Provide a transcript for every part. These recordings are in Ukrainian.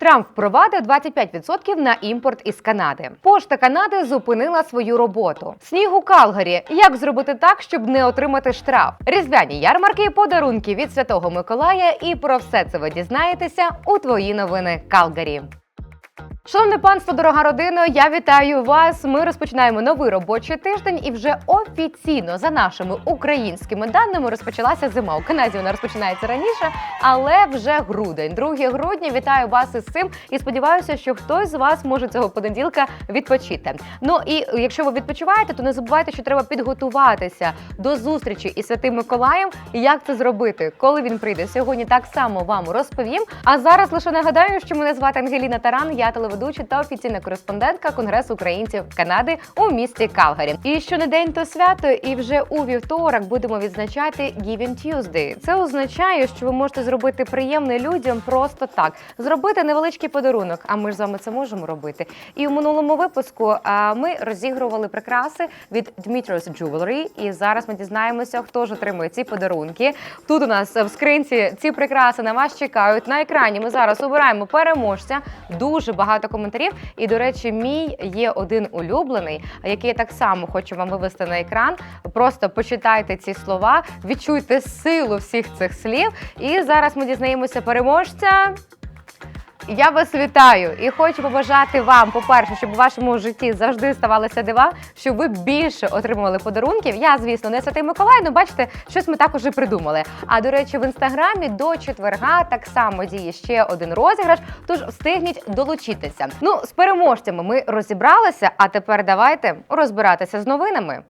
Трамп впровадив 25% на імпорт із Канади. Пошта Канади зупинила свою роботу. Сніг у Калгарі. Як зробити так, щоб не отримати штраф? Різдвяні ярмарки подарунки від Святого Миколая. І про все це ви дізнаєтеся у твої новини Калгарі. Шановне панство, дорога родина, я вітаю вас. Ми розпочинаємо новий робочий тиждень, і вже офіційно за нашими українськими даними розпочалася зима. У Канаді вона розпочинається раніше, але вже грудень, 2 грудня. Вітаю вас із цим і сподіваюся, що хтось з вас може цього понеділка відпочити. Ну і якщо ви відпочиваєте, то не забувайте, що треба підготуватися до зустрічі із святим Миколаєм. Як це зробити, коли він прийде? Сьогодні так само вам розповім. А зараз лише нагадаю, що мене звати Ангеліна Таран. Я телеведуча та офіційна кореспондентка Конгресу українців Канади у місті Калгарі. І що не день, то свято, і вже у вівторок будемо відзначати Giving Tuesday. Це означає, що ви можете зробити приємне людям просто так, зробити невеличкий подарунок. А ми ж з вами це можемо робити. І у минулому випуску ми розігрували прикраси від Dmitrios Jewelry. І зараз ми дізнаємося, хто ж отримує ці подарунки. Тут у нас в скринці ці прикраси на вас чекають. На екрані ми зараз обираємо переможця. Дуже багато коментарів. І, до речі, мій є один улюблений, який я так само хочу вам вивести на екран. Просто почитайте ці слова, відчуйте силу всіх цих слів. І зараз ми дізнаємося переможця. Я вас вітаю і хочу побажати вам, по-перше, щоб у вашому житті завжди ставалися дива, щоб ви більше отримували подарунків. Я, звісно, не святий Миколай, але бачите, щось ми також і придумали. А до речі, в інстаграмі до четверга так само діє ще один розіграш. Тож встигніть долучитися. Ну, з переможцями ми розібралися. А тепер давайте розбиратися з новинами.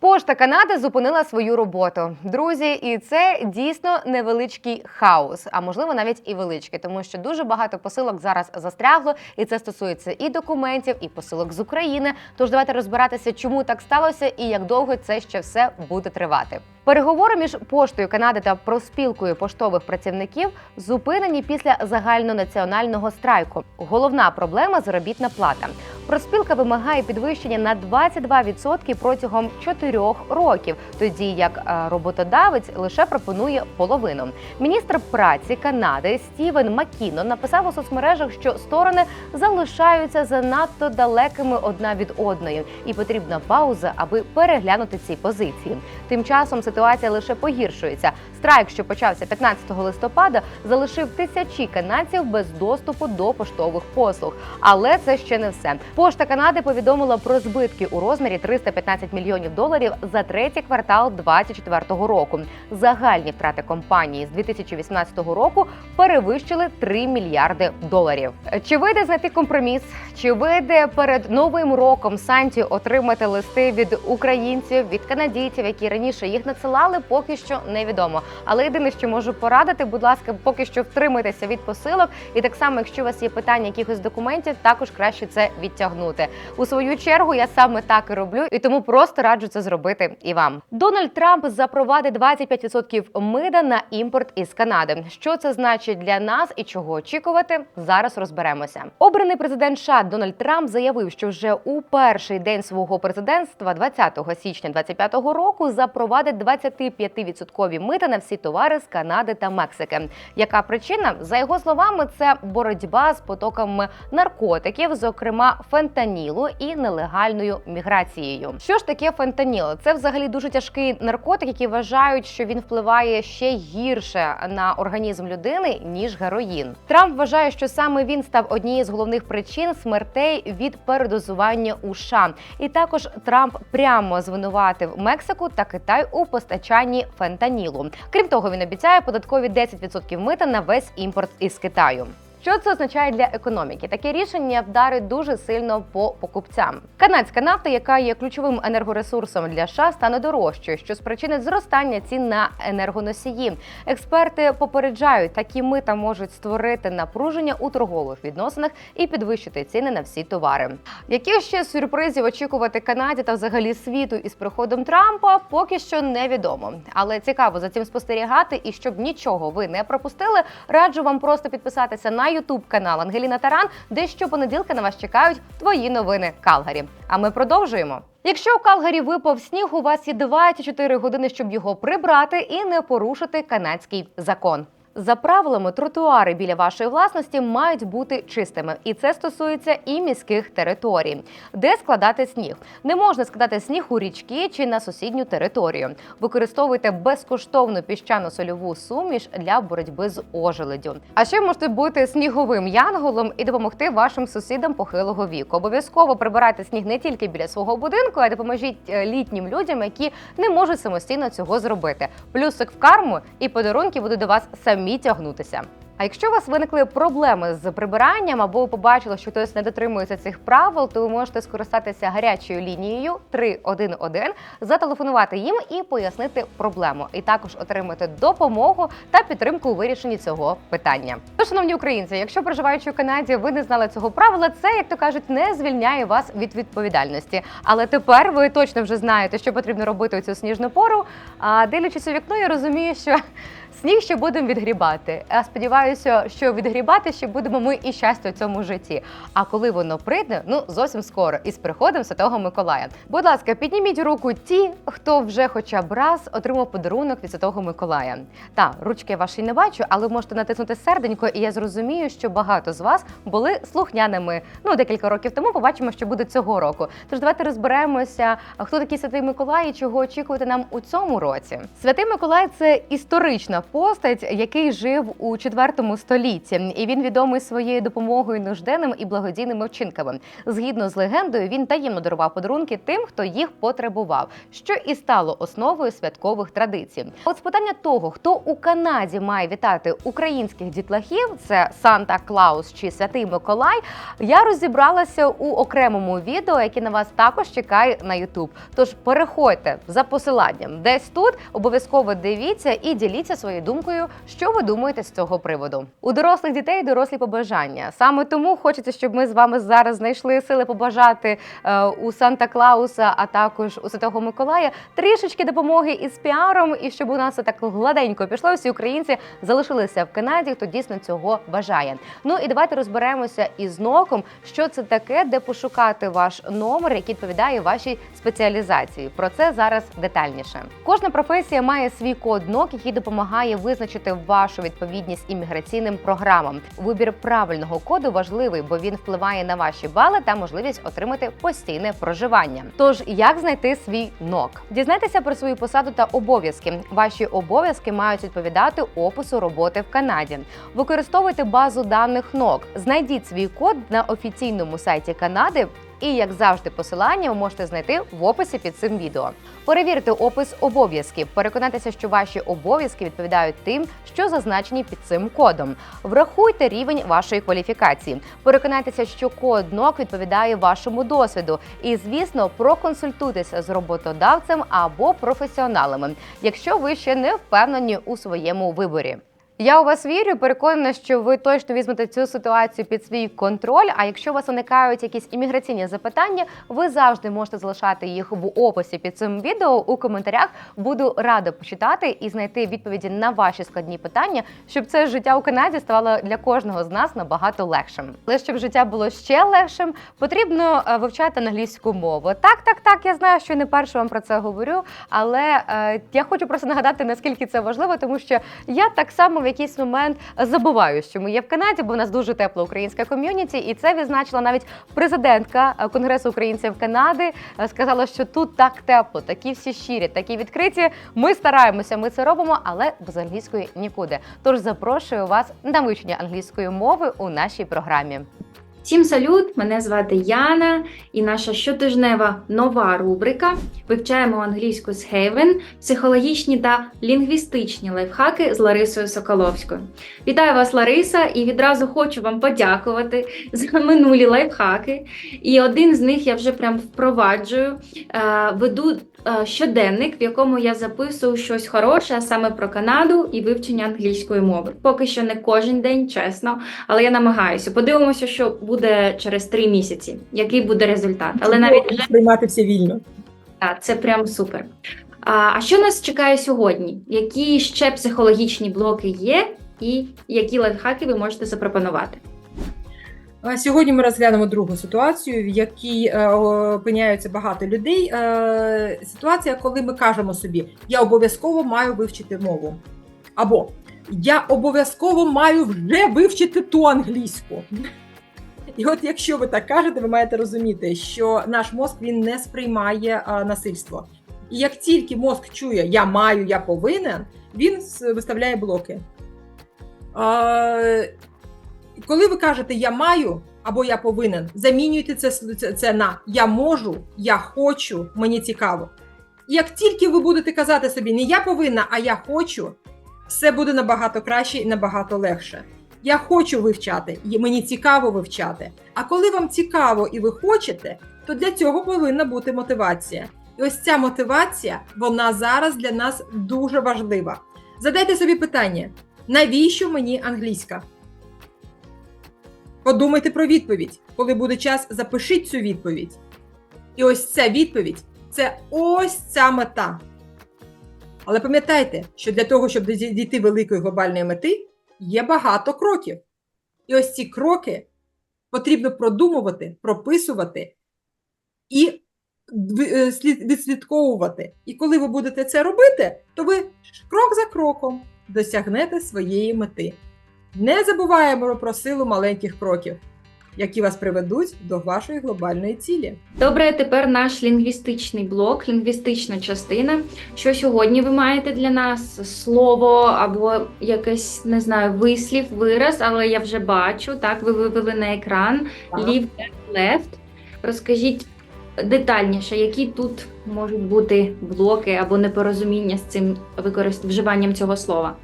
Пошта Канади зупинила свою роботу, друзі, і це дійсно невеличкий хаос, а можливо навіть і величкий, тому що дуже багато посилок зараз застрягло, і це стосується і документів, і посилок з України. Тож давайте розбиратися, чому так сталося і як довго це ще все буде тривати. Переговори між поштою Канади та проспілкою поштових працівників зупинені після загальнонаціонального страйку. Головна проблема заробітна плата. Проспілка вимагає підвищення на 22% протягом 4 років, тоді як е, роботодавець лише пропонує половину. Міністр праці Канади Стівен Макінон написав у соцмережах, що сторони залишаються занадто далекими одна від одної, і потрібна пауза, аби переглянути ці позиції. Тим часом ситуація лише погіршується. Страйк, що почався 15 листопада, залишив тисячі канадців без доступу до поштових послуг. Але це ще не все. Пошта Канади повідомила про збитки у розмірі 315 мільйонів доларів за третій квартал 2024 року. Загальні втрати компанії з 2018 року перевищили 3 мільярди доларів. Чи вийде знайти компроміс? Чи вийде перед новим роком Санті отримати листи від українців, від канадійців, які раніше їх надсилали, поки що невідомо. Але єдине, що можу порадити, будь ласка, поки що втримайтеся від посилок. І так само, якщо у вас є питання якихось документів, також краще це відтягнути. У свою чергу я саме так і роблю, і тому просто раджу це зробити і вам. Дональд Трамп запровадить 25% мида на імпорт із Канади. Що це значить для нас і чого очікувати? Зараз розберемося. Обраний президент США Дональд Трамп заявив, що вже у перший день свого президентства, 20 січня 2025 року, запровадить 25% мита на всі товари з Канади та Мексики. Яка причина? За його словами, це боротьба з потоками наркотиків, зокрема фентанілу і нелегальною міграцією. Що ж таке фентаніл? Це взагалі дуже тяжкий наркотик, який вважають, що він впливає ще гірше на організм людини ніж героїн. Трамп вважає, що саме він став однією з головних причин смертей від передозування у США. І також Трамп прямо звинуватив Мексику та Китай у постачанні фентанілу. Крім того, він обіцяє податкові 10% мита на весь імпорт із Китаю. Що це означає для економіки? Таке рішення вдарить дуже сильно по покупцям. Канадська нафта, яка є ключовим енергоресурсом для США, стане дорожчою, що спричинить зростання цін на енергоносії. Експерти попереджають, такі мита можуть створити напруження у торгових відносинах і підвищити ціни на всі товари. Яких ще сюрпризів очікувати Канаді та взагалі світу із приходом Трампа, поки що невідомо. Але цікаво за цим спостерігати. І щоб нічого ви не пропустили, раджу вам просто підписатися на YouTube канал Ангеліна Таран, де щопонеділка на вас чекають твої новини Калгарі. А ми продовжуємо. Якщо у Калгарі випав сніг, у вас є 24 години, щоб його прибрати і не порушити канадський закон. За правилами, тротуари біля вашої власності мають бути чистими, і це стосується і міських територій, де складати сніг. Не можна складати сніг у річки чи на сусідню територію. Використовуйте безкоштовну піщано-сольову суміш для боротьби з ожеледю. А ще можете бути сніговим янголом і допомогти вашим сусідам похилого віку. Обов'язково прибирайте сніг не тільки біля свого будинку, а й допоможіть е, літнім людям, які не можуть самостійно цього зробити. Плюсик в карму і подарунки будуть до вас самі тягнутися. А якщо у вас виникли проблеми з прибиранням або ви побачили, що хтось не дотримується цих правил, то ви можете скористатися гарячою лінією 311, зателефонувати їм і пояснити проблему, і також отримати допомогу та підтримку у вирішенні цього питання. Тож, шановні українці, якщо проживаючи у Канаді, ви не знали цього правила, це як то кажуть, не звільняє вас від відповідальності. Але тепер ви точно вже знаєте, що потрібно робити у цю сніжну пору. А дивлячись у вікно, я розумію, що Сніг ще будемо відгрібати. Я сподіваюся, що відгрібати ще будемо ми і щастя у цьому житті. А коли воно прийде, ну зовсім скоро, із приходом Святого Миколая. Будь ласка, підніміть руку ті, хто вже хоча б раз отримав подарунок від Святого Миколая. Та ручки ваші не бачу, але можете натиснути серденько, і я зрозумію, що багато з вас були слухняними. Ну декілька років тому побачимо, що буде цього року. Тож давайте розберемося, хто такий святий Миколай і чого очікувати нам у цьому році. Святий Миколай це історична постать, який жив у 4 столітті, і він відомий своєю допомогою нужденним і благодійними вчинками. Згідно з легендою, він таємно дарував подарунки тим, хто їх потребував, що і стало основою святкових традицій. От з питання того, хто у Канаді має вітати українських дітлахів, це Санта Клаус чи Святий Миколай. Я розібралася у окремому відео, яке на вас також чекає на YouTube. Тож переходьте за посиланням десь тут. Обов'язково дивіться і діліться своєю думкою, що ви думаєте з цього приводу. У дорослих дітей дорослі побажання. Саме тому хочеться, щоб ми з вами зараз знайшли сили побажати е, у Санта Клауса, а також у Святого Миколая трішечки допомоги із піаром, і щоб у нас так гладенько пішло. Всі українці залишилися в Канаді, хто дійсно цього бажає. Ну і давайте розберемося із ноком, що це таке, де пошукати ваш номер, який відповідає вашій спеціалізації. Про це зараз детальніше. Кожна професія має свій код НОК, який допомагає визначити вашу відповідність імміграційним програмам. Вибір правильного коду важливий, бо він впливає на ваші бали та можливість отримати постійне проживання. Тож як знайти свій НОК? Дізнайтеся про свою посаду та обов'язки. Ваші обов'язки мають відповідати опису роботи в Канаді. Використовуйте базу даних НОК. Знайдіть свій код на офіційному сайті Канади. І як завжди, посилання ви можете знайти в описі під цим відео. Перевірте опис обов'язків, переконайтеся, що ваші обов'язки відповідають тим, що зазначені під цим кодом. Врахуйте рівень вашої кваліфікації. Переконайтеся, що код НОК відповідає вашому досвіду. І, звісно, проконсультуйтеся з роботодавцем або професіоналами, якщо ви ще не впевнені у своєму виборі. Я у вас вірю, переконана, що ви точно візьмете цю ситуацію під свій контроль. А якщо у вас виникають якісь імміграційні запитання, ви завжди можете залишати їх в описі під цим відео у коментарях. Буду рада почитати і знайти відповіді на ваші складні питання, щоб це життя у Канаді ставало для кожного з нас набагато легшим. Але щоб життя було ще легшим, потрібно е, вивчати англійську мову. Так, так, так. Я знаю, що не перше вам про це говорю, але е, я хочу просто нагадати, наскільки це важливо, тому що я так само в якийсь момент забуваю, що ми є в Канаді, бо в нас дуже тепла українська ком'юніті, і це відзначила навіть президентка Конгресу українців Канади. Е, Сказала, що тут так тепло, такі всі щирі, такі відкриті. Ми стараємося, ми це робимо, але без англійської нікуди. Тож запрошую вас на вивчення англійської мови у нашій програмі. Всім салют! Мене звати Яна, і наша щотижнева нова рубрика Вивчаємо англійську з Haven, психологічні та лінгвістичні лайфхаки з Ларисою Соколовською. Вітаю вас, Лариса, і відразу хочу вам подякувати за минулі лайфхаки. І один з них я вже прям впроваджую. Е, Веду щоденник, в якому я записую щось хороше, а саме про Канаду і вивчення англійської мови. Поки що не кожен день, чесно, але я намагаюся. Подивимося, що буде через три місяці, який буде результат. Але навіть вже приймати все вільно. так, це прям супер. А, а що нас чекає сьогодні? Які ще психологічні блоки є, і які лайфхаки ви можете запропонувати? Сьогодні ми розглянемо другу ситуацію, в якій е, опиняються багато людей. Е, Ситуація, коли ми кажемо собі, я обов'язково маю вивчити мову. Або я обов'язково маю вже вивчити ту англійську. І от якщо ви так кажете, ви маєте розуміти, що наш мозк він не сприймає а, насильство. І як тільки мозк чує я маю, я повинен, він виставляє блоки. Коли ви кажете я маю або я повинен, замінюйте це, це, це на я можу, я хочу, мені цікаво. І як тільки ви будете казати собі не я повинна, а я хочу, все буде набагато краще і набагато легше. Я хочу вивчати, і мені цікаво вивчати. А коли вам цікаво і ви хочете, то для цього повинна бути мотивація. І ось ця мотивація, вона зараз для нас дуже важлива. Задайте собі питання: навіщо мені англійська? Подумайте про відповідь. Коли буде час, запишіть цю відповідь. І ось ця відповідь це ось ця мета. Але пам'ятайте, що для того, щоб дій- дійти великої глобальної мети, є багато кроків. І ось ці кроки потрібно продумувати, прописувати і е, слід- відслідковувати. І коли ви будете це робити, то ви крок за кроком досягнете своєї мети. Не забуваємо про силу маленьких кроків, які вас приведуть до вашої глобальної цілі. Добре, тепер наш лінгвістичний блок, лінгвістична частина. Що сьогодні ви маєте для нас? Слово або якийсь, не знаю, вислів, вираз, але я вже бачу. Так, ви вивели на екран. Leave, left. Розкажіть детальніше, які тут можуть бути блоки або непорозуміння з цим використ... вживанням цього слова.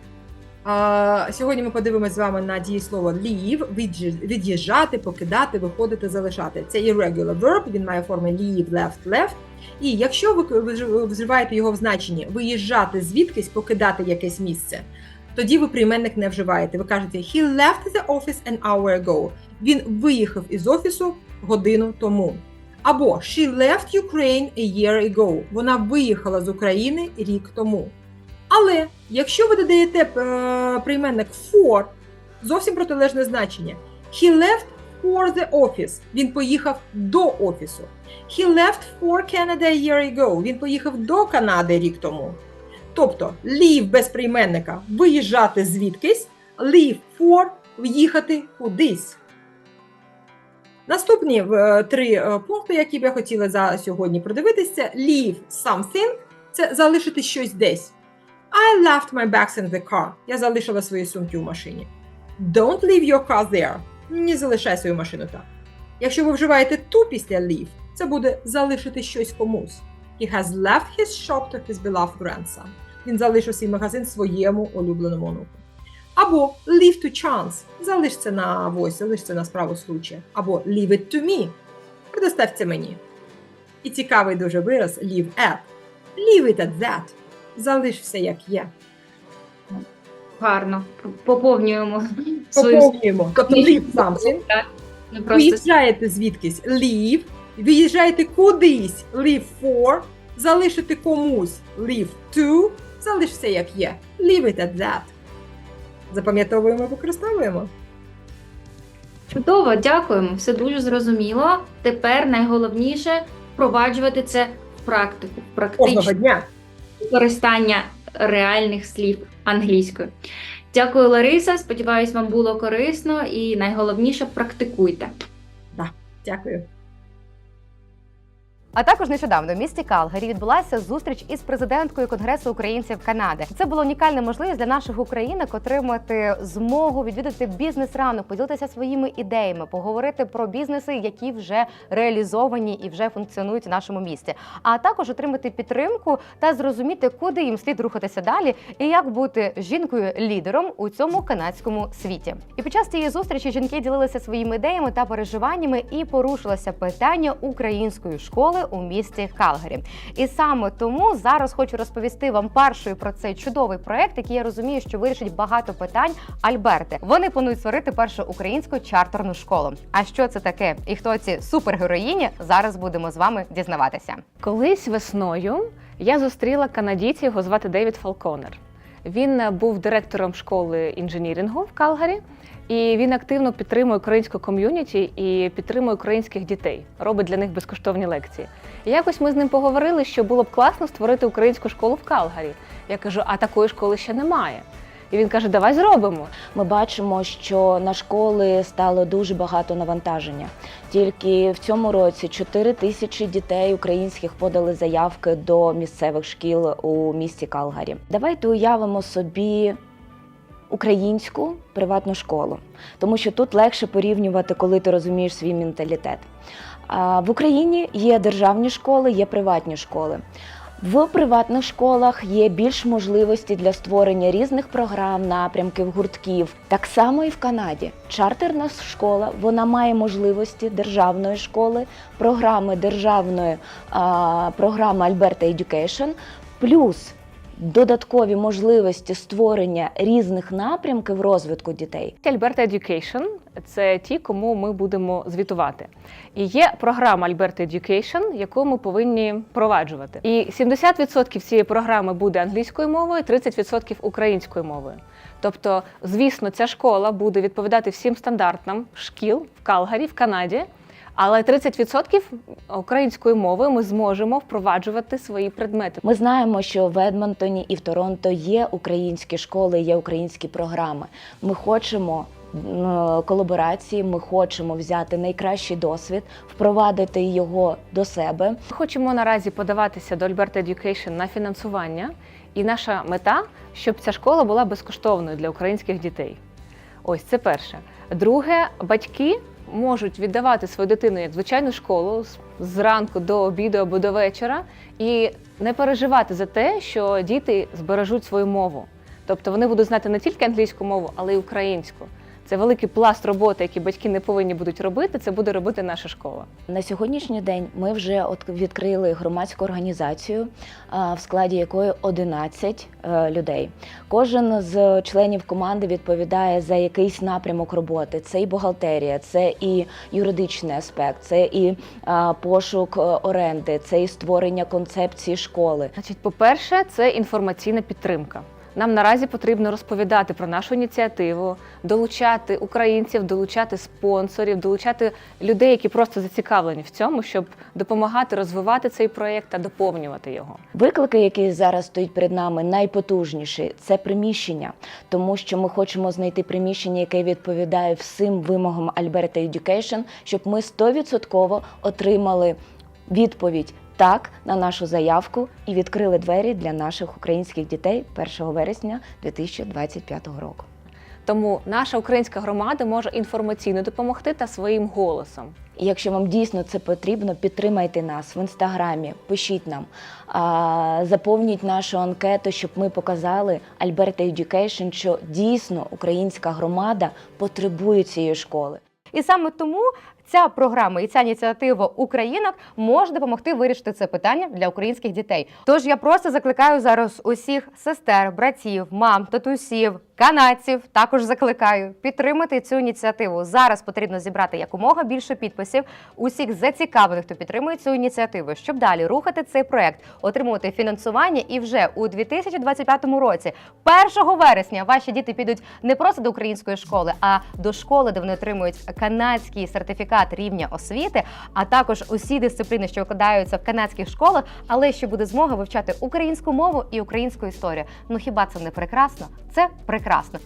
А, сьогодні ми подивимося з вами на дієслово leave, від'їж- від'їжджати, покидати, виходити, залишати. Це irregular verb, він має форми leave, left, left. І якщо ви вжив- вживаєте його в значенні виїжджати звідкись, покидати якесь місце, тоді ви прийменник не вживаєте. Ви кажете he left the office an hour ago. Він виїхав із офісу годину тому. Або she left Ukraine a year ago. Вона виїхала з України рік тому. Але якщо ви додаєте е, прийменник for, зовсім протилежне значення. He left for the office. Він поїхав до офісу. He left for Canada a year ago. Він поїхав до Канади рік тому. Тобто leave без прийменника виїжджати звідкись, leave for в'їхати кудись. Наступні е, три е, пункти, які б я хотіла за сьогодні продивитися: leave something це залишити щось десь. I left my bags in the car. Я залишила свої сумки в машині. Don't leave your car there. Не залишай свою машину там. Якщо ви вживаєте ту після leave, це буде залишити щось комусь. He has left his shop to his beloved grandson. Він залишив свій магазин своєму улюбленому онуку. Або leave to chance. Залиш це на авось, залиш це на справу случая. Або leave it to me. Предоставь це мені. І цікавий дуже вираз leave at. Leave it at that. Залиш все як є. Гарно. Поповнюємо свою Поповнюємо. Тобто leave не просто Виїжджаєте звідкись leave, виїжджаєте кудись leave for, залишити комусь leave to, залиш все як є. Leave it at that. Запам'ятовуємо, використовуємо. Чудово, дякуємо. Все дуже зрозуміло. Тепер найголовніше впроваджувати це в практику, в Кожного дня. Використання реальних слів англійською. Дякую, Лариса. Сподіваюсь, вам було корисно і найголовніше практикуйте. Дякую. А також нещодавно в місті Калгарі відбулася зустріч із президенткою Конгресу українців Канади. Це була унікальна можливість для наших українок отримати змогу відвідати бізнес-ранок, поділитися своїми ідеями, поговорити про бізнеси, які вже реалізовані і вже функціонують в нашому місті. А також отримати підтримку та зрозуміти, куди їм слід рухатися далі, і як бути жінкою-лідером у цьому канадському світі. І під час цієї зустрічі жінки ділилися своїми ідеями та переживаннями і порушилося питання української школи у місті Калгарі. І саме тому зараз хочу розповісти вам першою про цей чудовий проект, який я розумію, що вирішить багато питань Альберти. Вони планують створити першу українську чартерну школу. А що це таке і хто ці супергероїні? Зараз будемо з вами дізнаватися. Колись весною я зустріла канадійця, його звати Девід Фалконер. Він був директором школи інженірінгу в Калгарі, і він активно підтримує українську ком'юніті і підтримує українських дітей, робить для них безкоштовні лекції. І якось ми з ним поговорили, що було б класно створити українську школу в Калгарі. Я кажу, а такої школи ще немає. І він каже: Давай зробимо. Ми бачимо, що на школи стало дуже багато навантаження. Тільки в цьому році 4 тисячі дітей українських подали заявки до місцевих шкіл у місті Калгарі. Давайте уявимо собі українську приватну школу, тому що тут легше порівнювати, коли ти розумієш свій менталітет. В Україні є державні школи, є приватні школи. В приватних школах є більш можливості для створення різних програм, напрямків, гуртків. Так само і в Канаді. Чартерна школа вона має можливості державної школи, програми державної програми Альберта Едюкейшн, плюс додаткові можливості створення різних напрямків розвитку дітей. Alberta Education – це ті, кому ми будемо звітувати. І є програма Alberta Education, яку ми повинні впроваджувати. І 70% цієї програми буде англійською мовою, 30% українською мовою. Тобто, звісно, ця школа буде відповідати всім стандартам шкіл в Калгарі, в Канаді. Але 30% українською мовою ми зможемо впроваджувати свої предмети. Ми знаємо, що в Едмонтоні і в Торонто є українські школи, є українські програми. Ми хочемо колаборації, ми хочемо взяти найкращий досвід, впровадити його до себе. Ми хочемо наразі подаватися до Alberta Education на фінансування, і наша мета, щоб ця школа була безкоштовною для українських дітей. Ось це перше. Друге, батьки можуть віддавати свою дитину як звичайну школу з- зранку до обіду або до вечора і не переживати за те, що діти збережуть свою мову. Тобто вони будуть знати не тільки англійську мову, але й українську. Це великий пласт роботи, який батьки не повинні будуть робити. Це буде робити наша школа. На сьогоднішній день ми вже відкрили громадську організацію, в складі якої 11 е, людей. Кожен з членів команди відповідає за якийсь напрямок роботи. Це і бухгалтерія, це і юридичний аспект, це і пошук е, оренди, це і створення концепції школи. Значить, по-перше, це інформаційна підтримка. Нам наразі потрібно розповідати про нашу ініціативу, долучати українців, долучати спонсорів, долучати людей, які просто зацікавлені в цьому, щоб допомагати розвивати цей проєкт та доповнювати його. Виклики, які зараз стоять перед нами, найпотужніші це приміщення, тому що ми хочемо знайти приміщення, яке відповідає всім вимогам Alberta Education, щоб ми 100% отримали відповідь так на нашу заявку і відкрили двері для наших українських дітей 1 вересня 2025 року. Тому наша українська громада може інформаційно допомогти та своїм голосом. Якщо вам дійсно це потрібно, підтримайте нас в інстаграмі, пишіть нам, заповніть нашу анкету, щоб ми показали Alberta Education, що дійсно українська громада потребує цієї школи. І саме тому ця програма і ця ініціатива Українок може допомогти вирішити це питання для українських дітей. Тож я просто закликаю зараз усіх сестер, братів, мам, татусів, канадців. Також закликаю підтримати цю ініціативу. Зараз потрібно зібрати якомога більше підписів усіх зацікавлених, хто підтримує цю ініціативу, щоб далі рухати цей проект, отримувати фінансування. І вже у 2025 році, 1 вересня, ваші діти підуть не просто до української школи, а до школи, де вони отримують канадський сертифікат рівня освіти, а також усі дисципліни, що викладаються в канадських школах, але ще буде змога вивчати українську мову і українську історію. Ну хіба це не прекрасно? Це прекрасно.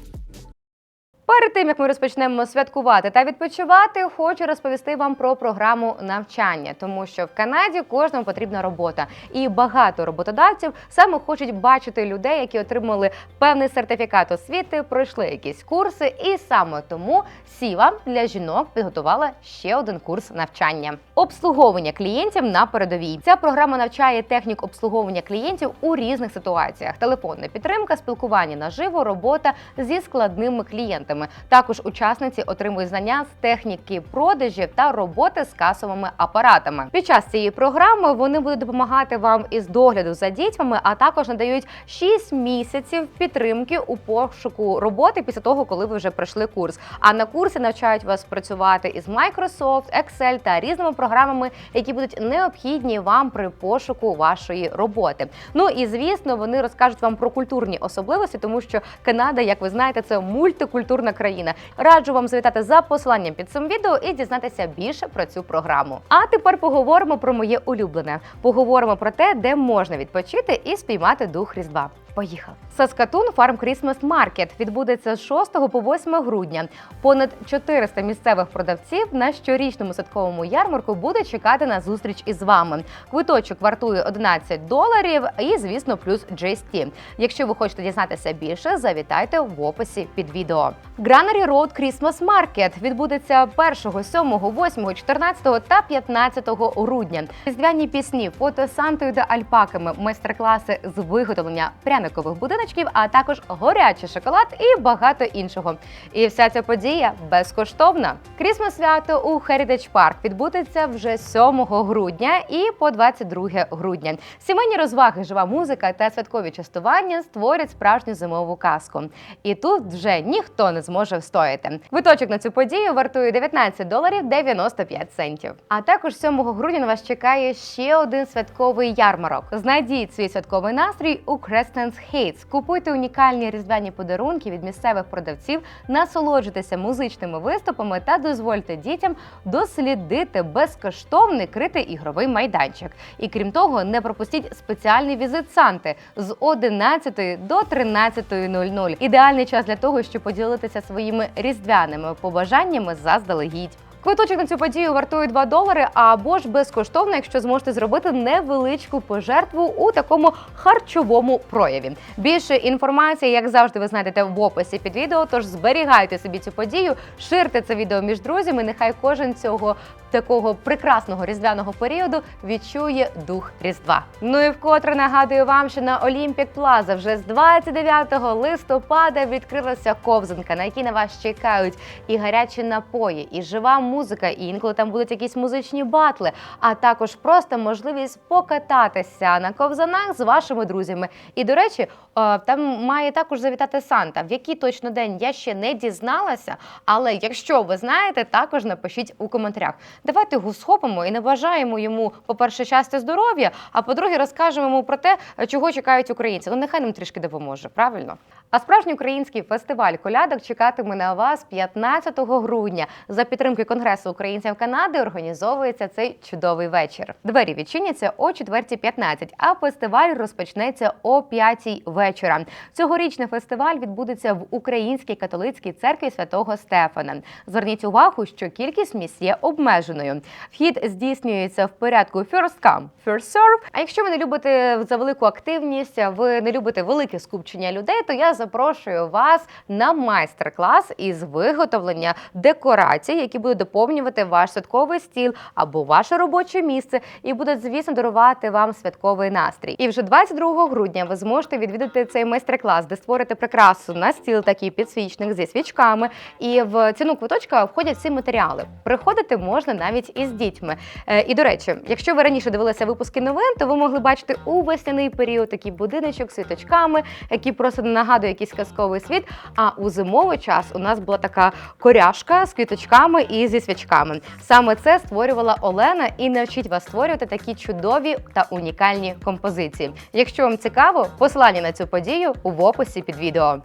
Перед тим як ми розпочнемо святкувати та відпочивати, хочу розповісти вам про програму навчання, тому що в Канаді кожному потрібна робота, і багато роботодавців саме хочуть бачити людей, які отримали певний сертифікат освіти, пройшли якісь курси, і саме тому Сіва для жінок підготувала ще один курс навчання. Обслуговування клієнтів на передовій. Ця програма навчає технік обслуговування клієнтів у різних ситуаціях: телефонна підтримка, спілкування наживо, робота зі складними клієнтами. Також учасниці отримують знання з техніки продажів та роботи з касовими апаратами. Під час цієї програми вони будуть допомагати вам із догляду за дітьми, а також надають 6 місяців підтримки у пошуку роботи після того, коли ви вже пройшли курс. А на курсі навчають вас працювати із Microsoft, Excel та різними програмами, які будуть необхідні вам при пошуку вашої роботи. Ну і звісно, вони розкажуть вам про культурні особливості, тому що Канада, як ви знаєте, це мультикультурна країна. Раджу вам завітати за посиланням під цим відео і дізнатися більше про цю програму. А тепер поговоримо про моє улюблене. Поговоримо про те, де можна відпочити і спіймати дух Різдва. Поїхали! Саскатун Farm Christmas Market відбудеться з 6 по 8 грудня. Понад 400 місцевих продавців на щорічному садковому ярмарку буде чекати на зустріч із вами. Квиточок вартує 11 доларів і, звісно, плюс GST. Якщо ви хочете дізнатися більше, завітайте в описі під відео. Granary Road Christmas Market відбудеться 1, 7, 8, 14 та 15 грудня. Різдвяні пісні, фото Сантою та альпаками, майстер-класи з виготовлення пряникових будиночків, а також горячий шоколад і багато іншого. І вся ця подія безкоштовна. Крісмас свято у Heritage Park відбудеться вже 7 грудня і по 22 грудня. Сімейні розваги, жива музика та святкові частування створять справжню зимову казку. І тут вже ніхто не зможе встояти. Квиточок на цю подію вартує 19 доларів 95 центів. А також 7 грудня на вас чекає ще один святковий ярмарок. Знайдіть свій святковий настрій у Crescent's Hits. Купуйте унікальні різдвяні подарунки від місцевих продавців, насолоджуйтеся музичними виступами та дозвольте дітям дослідити безкоштовний критий ігровий майданчик. І крім того, не пропустіть спеціальний візит Санти з 11 до 13.00. Ідеальний час для того, щоб поділитися своїми різдвяними побажаннями заздалегідь. Квиточок на цю подію вартує 2 долари або ж безкоштовно, якщо зможете зробити невеличку пожертву у такому харчовому прояві. Більше інформації, як завжди, ви знайдете в описі під відео. Тож зберігайте собі цю подію, ширте це відео між друзями. Нехай кожен цього такого прекрасного різдвяного періоду відчує дух Різдва. Ну і вкотре нагадую вам, що на Олімпік Плаза вже з 29 листопада відкрилася ковзанка, на якій на вас чекають і гарячі напої, і жива музика, і інколи там будуть якісь музичні батли, а також просто можливість покататися на ковзанах з вашими друзями. І до речі, е, там має також завітати Санта. В який точно день я ще не дізналася. Але якщо ви знаєте, також напишіть у коментарях. Давайте його схопимо і не бажаємо йому, по-перше, щастя, здоров'я, а по-друге, розкажемо йому про те, чого чекають українці. Ну нехай нам трішки допоможе, правильно? А справжній український фестиваль колядок чекатиме на вас 15 грудня. За підтримки Конгресу українців Канади організовується цей чудовий вечір. Двері відчиняться о 4.15, а фестиваль розпочнеться о 5 вечора. Цьогорічний фестиваль відбудеться в Українській католицькій церкві святого Стефана. Зверніть увагу, що кількість місць є обмеженою. Вхід здійснюється в порядку first come, first serve. А якщо ви не любите за велику активність, ви не любите велике скупчення людей, то я запрошую вас на майстер-клас із виготовлення декорацій, які будуть доповнювати ваш святковий стіл або ваше робоче місце, і будуть, звісно, дарувати вам святковий настрій. І вже 22 грудня ви зможете відвідати цей майстер-клас, де створите прикрасу на стіл, такий підсвічник зі свічками. І в ціну квиточка входять всі матеріали. Приходити можна навіть із дітьми. Е, І до речі, якщо ви раніше дивилися випуски новин, то ви могли бачити у весняний період такий будиночок з світочками, який просто нагадує якийсь казковий світ. А у зимовий час у нас була така коряшка з квіточками і зі свічками. Саме це створювала Олена і навчить вас створювати такі чудові та унікальні композиції. Якщо вам цікаво, посилання на цю подію в описі під відео.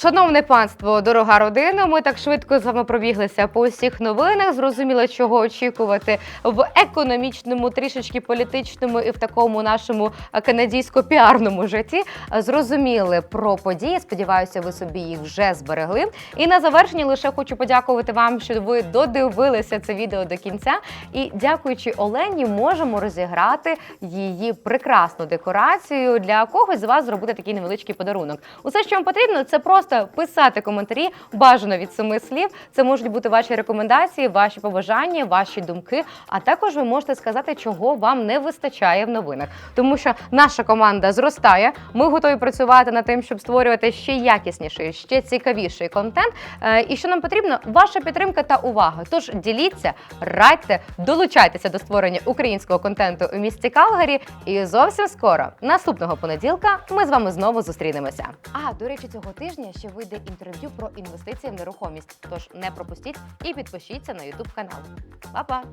Шановне панство, дорога родина, ми так швидко з вами пробіглися по усіх новинах. Зрозуміли, чого очікувати в економічному, трішечки політичному і в такому нашому канадійсько-піарному житті. Зрозуміли про події. Сподіваюся, ви собі їх вже зберегли. І на завершення лише хочу подякувати вам, що ви додивилися це відео до кінця. І дякуючи Олені, можемо розіграти її прекрасну декорацію для когось з вас зробити такий невеличкий подарунок. Усе, що вам потрібно, це просто писати коментарі, бажано від семи слів. Це можуть бути ваші рекомендації, ваші побажання, ваші думки. А також ви можете сказати, чого вам не вистачає в новинах, тому що наша команда зростає. Ми готові працювати над тим, щоб створювати ще якісніший, ще цікавіший контент. Е, І що нам потрібно? Ваша підтримка та увага. Тож діліться, радьте, долучайтеся до створення українського контенту у місті Калгарі. І зовсім скоро, наступного понеділка, ми з вами знову зустрінемося. А до речі, цього тижня ще вийде інтерв'ю про інвестиції в нерухомість. Тож не пропустіть і підпишіться на YouTube канал. Па-па!